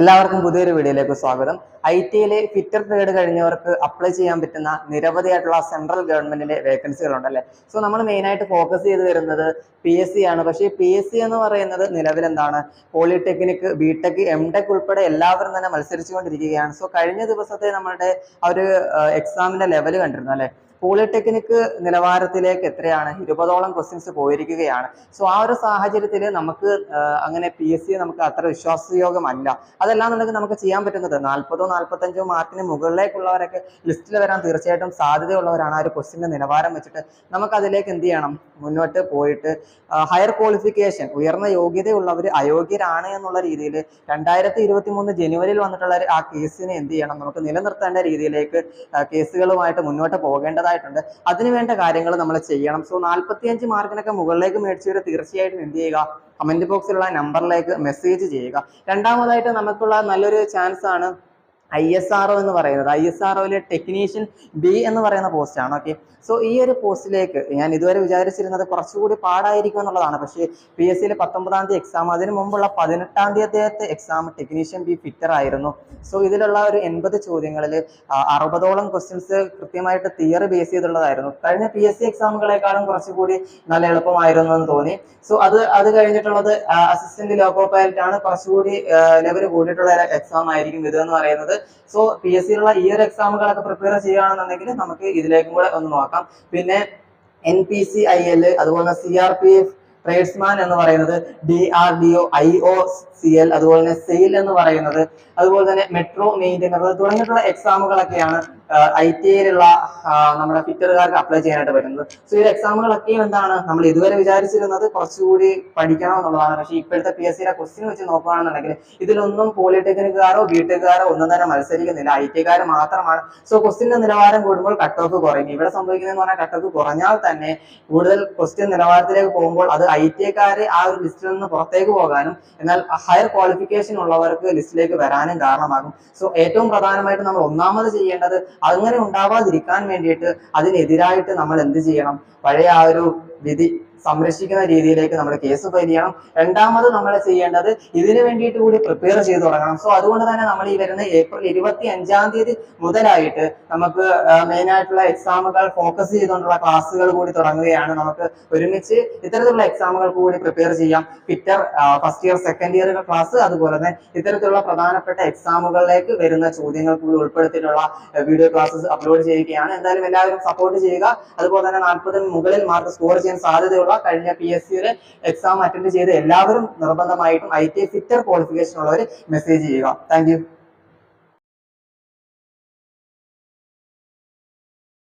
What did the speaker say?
എല്ലാവർക്കും പുതിയൊരു വീഡിയോയിലേക്ക് സ്വാഗതം. ഐ ടിയിലെ ഫിറ്റർ ട്രേഡ് കഴിഞ്ഞവർക്ക് അപ്ലൈ ചെയ്യാൻ പറ്റുന്ന നിരവധിയായിട്ടുള്ള സെൻട്രൽ ഗവൺമെന്റിന്റെ വേക്കൻസികളുണ്ട് അല്ലേ സോ നമ്മൾ മെയിനായിട്ട് ഫോക്കസ് ചെയ്ത് വരുന്നത് പി എസ് സി ആണ്. പക്ഷേ പി എസ് സി എന്ന് പറയുന്നത് നിലവിൽ എന്താണ് പോളിടെക്നിക് ബിടെക് എം ടെക് ഉൾപ്പെടെ എല്ലാവരും തന്നെ മത്സരിച്ചുകൊണ്ടിരിക്കുകയാണ്. സോ കഴിഞ്ഞ ദിവസത്തെ നമ്മളുടെ ഒരു എക്സാമിന്റെ ലെവൽ കണ്ടിരുന്നു അല്ലെ? പോളിടെക്നിക് നിലവാരത്തിലേക്ക് എത്രയാണ്? ഇരുപതോളം ക്വസ്റ്റ്യൻസ് പോയിരിക്കുകയാണ്. സോ ആ ഒരു സാഹചര്യത്തിൽ നമുക്ക് അങ്ങനെ പി എസ് സി നമുക്ക് അത്ര വിശ്വാസയോഗ്യമല്ല. അതല്ലാന്നുണ്ടെങ്കിൽ നമുക്ക് ചെയ്യാൻ പറ്റുന്നത് നാൽപ്പതോ നാൽപ്പത്തഞ്ചോ മാർക്കിന് മുകളിലേക്കുള്ളവരൊക്കെ ലിസ്റ്റിൽ വരാൻ തീർച്ചയായിട്ടും സാധ്യതയുള്ളവരാണ് ആ ഒരു ക്വസ്റ്റ്യന്റെ നിലവാരം വെച്ചിട്ട്. നമുക്ക് അതിലേക്ക് എന്ത് ചെയ്യണം? മുന്നോട്ട് പോയിട്ട് ഹയർ ക്വാളിഫിക്കേഷൻ ഉയർന്ന യോഗ്യതയുള്ളവർ അയോഗ്യരാണ് എന്നുള്ള രീതിയിൽ രണ്ടായിരത്തി ഇരുപത്തി മൂന്ന് ജനുവരിയിൽ വന്നിട്ടുള്ള ആ കേസിനെ എന്ത് ചെയ്യണം? നമുക്ക് നിലനിർത്തേണ്ട രീതിയിലേക്ക് കേസുകളുമായിട്ട് മുന്നോട്ട് പോകേണ്ടതായിട്ടുണ്ട് അതിന് വേണ്ട കാര്യങ്ങൾ നമ്മൾ ചെയ്യണം. സോ നാൽപ്പത്തിയഞ്ച് മാർക്കിനൊക്കെ മുകളിലേക്ക് മേടിച്ചവർ തീർച്ചയായിട്ടും എന്ത് ചെയ്യുക? കമന്റ് ബോക്സിലുള്ള നമ്പറിലേക്ക് മെസ്സേജ് ചെയ്യുക. രണ്ടാമതായിട്ട് നമുക്കുള്ള നല്ലൊരു ചാൻസ് ആണ് ഐ എസ് ആർ എന്ന് പറയുന്നത്. I S R technician B എന്ന് പറയുന്ന പോസ്റ്റാണ് ഓക്കെ സോ ഈ ഒരു പോസ്റ്റിലേക്ക് ഞാൻ ഇതുവരെ വിചാരിച്ചിരുന്നത് കുറച്ചുകൂടി പാടായിരിക്കും എന്നുള്ളതാണ്. പക്ഷേ പി എസ് സിയിലെ പത്തൊമ്പതാം തീയതി എക്സാം അതിന് മുമ്പുള്ള പതിനെട്ടാം തീയതിയത്തെ എക്സാം ടെക്നീഷ്യൻ ബി ഫിറ്റർ ആയിരുന്നു. സോ ഇതിലുള്ള ഒരു എൺപത് ചോദ്യങ്ങളിൽ അറുപതോളം ക്വസ്റ്റ്യൻസ് കൃത്യമായിട്ട് തിയറി ബേസ് ചെയ്തുള്ളതായിരുന്നു കഴിഞ്ഞ പി എസ് സി എക്സാമുകളെക്കാളും കുറച്ചുകൂടി നല്ല എളുപ്പമായിരുന്നു എന്ന് തോന്നി. സോ അത് അത് കഴിഞ്ഞിട്ടുള്ളത് അസിസ്റ്റന്റ് ലോക്കോ പൈലറ്റ് ആണ് കുറച്ചുകൂടി ലെവൽ കൂടിയിട്ടുള്ള എക്സാം ആയിരിക്കും ഇത് എന്ന് പറയുന്നത്. സോ പി എസ് സിയിലുള്ള ഈ ഒരു എക്സാമുകളൊക്കെ പ്രിപ്പയർ ചെയ്യുകയാണെന്നുണ്ടെങ്കിൽ നമുക്ക് ഇതിലേക്കും കൂടെ ഒന്ന് നോക്കാം. പിന്നെ N P C I L അതുപോലെ C R P F tradesman എന്ന് പറയുന്നത് D R D O I O C L അതുപോലെ തന്നെ സെയിൽ എന്ന് പറയുന്നത്. അതുപോലെ തന്നെ മെട്രോ മെയിന്റെനർ തുടങ്ങിയിട്ടുള്ള എക്സാമുകളൊക്കെയാണ് ഐ ടി ഐയിലുള്ള നമ്മുടെ ഫിറ്ററുകാർക്ക് അപ്ലൈ ചെയ്യാനായിട്ട് വരുന്നത് സോ ഈ എക്സാമുകളൊക്കെയും എന്താണ്? നമ്മൾ ഇതുവരെ വിചാരിച്ചിരുന്നത് കുറച്ചുകൂടി പഠിക്കണം എന്നുള്ളതാണ്. പക്ഷേ ഇപ്പോഴത്തെ പി എസ് സിയുടെ ക്വസ്റ്റ്യൻ വെച്ച് നോക്കുകയാണെന്നുണ്ടെങ്കിൽ ഇതിലൊന്നും പോളിടെക്നിക്കുകാരോ ബി ടെക്കുകാരോ ഒന്നും തന്നെ മത്സരിക്കുന്നില്ല. ഐ ടിക്കാർ മാത്രമാണ്. സോ ക്വസ്റ്റിന്റെ നിലവാരം കൂടുമ്പോൾ കട്ട് ഓഫ് കുറയും. ഇവിടെ സംഭവിക്കുന്നതെന്ന് പറഞ്ഞാൽ കട്ട് ഓഫ് കുറഞ്ഞാൽ തന്നെ കൂടുതൽ ക്വസ്റ്റ്യൻ നിലവാരത്തിലേക്ക് പോകുമ്പോൾ അത് ഐ ടി ഐക്കാര് ആ ഒരു ലിസ്റ്റിൽ നിന്ന് പുറത്തേക്ക് പോകാനും എന്നാൽ ഹയർ ക്വാളിഫിക്കേഷൻ ഉള്ളവർക്ക് ലിസ്റ്റിലേക്ക് വരാനും കാരണമാകും. സോ ഏറ്റവും പ്രധാനമായിട്ട് നമ്മൾ ഒന്നാമത് ചെയ്യേണ്ടത് അങ്ങനെ ഉണ്ടാവാതിരിക്കാൻ വേണ്ടിയിട്ട് അതിനെതിരായിട്ട് നമ്മൾ എന്ത് ചെയ്യണം? പഴയ ആ ഒരു വിധി സംരക്ഷിക്കുന്ന രീതിയിലേക്ക് നമ്മൾ കേസ് ഫയൽ ചെയ്യണം. രണ്ടാമത് നമ്മൾ ചെയ്യേണ്ടത് ഇതിനു വേണ്ടിയിട്ട് കൂടി പ്രിപ്പയർ ചെയ്തു തുടങ്ങണം. സോ അതുകൊണ്ട് തന്നെ നമ്മൾ ഈ വരുന്ന ഏപ്രിൽ ഇരുപത്തി അഞ്ചാം തീയതി മുതലായിട്ട് നമുക്ക് മെയിൻ ആയിട്ടുള്ള എക്സാമുകൾ ഫോക്കസ് ചെയ്തുകൊണ്ടുള്ള ക്ലാസ്സുകൾ കൂടി തുടങ്ങുകയാണ് നമുക്ക് ഒരുമിച്ച് ഇത്തരത്തിലുള്ള എക്സാമുകൾ കൂടി പ്രിപ്പയർ ചെയ്യാം. Fitter first year second year class അതുപോലെ തന്നെ ഇത്തരത്തിലുള്ള പ്രധാനപ്പെട്ട എക്സാമുകളിലേക്ക് വരുന്ന ചോദ്യങ്ങൾ കൂടി ഉൾപ്പെടുത്തിയിട്ടുള്ള വീഡിയോ ക്ലാസ്സസ് അപ്ലോഡ് ചെയ്യുകയാണ്. എന്തായാലും എല്ലാവരും സപ്പോർട്ട് ചെയ്യുക. അതുപോലെ തന്നെ നാൽപ്പതിന് മുകളിൽ മാർക്ക് സ്കോർ ചെയ്യാൻ സാധ്യതയുള്ള കഴിഞ്ഞ പി എസ് സിയുടെ എക്സാം അറ്റൻഡ് ചെയ്ത് എല്ലാവരും നിർബന്ധമായിട്ടും ഐ ടി ഫിറ്റർ ക്വാളിഫിക്കേഷൻ ഉള്ളവർ മെസ്സേജ് ചെയ്യുക. താങ്ക്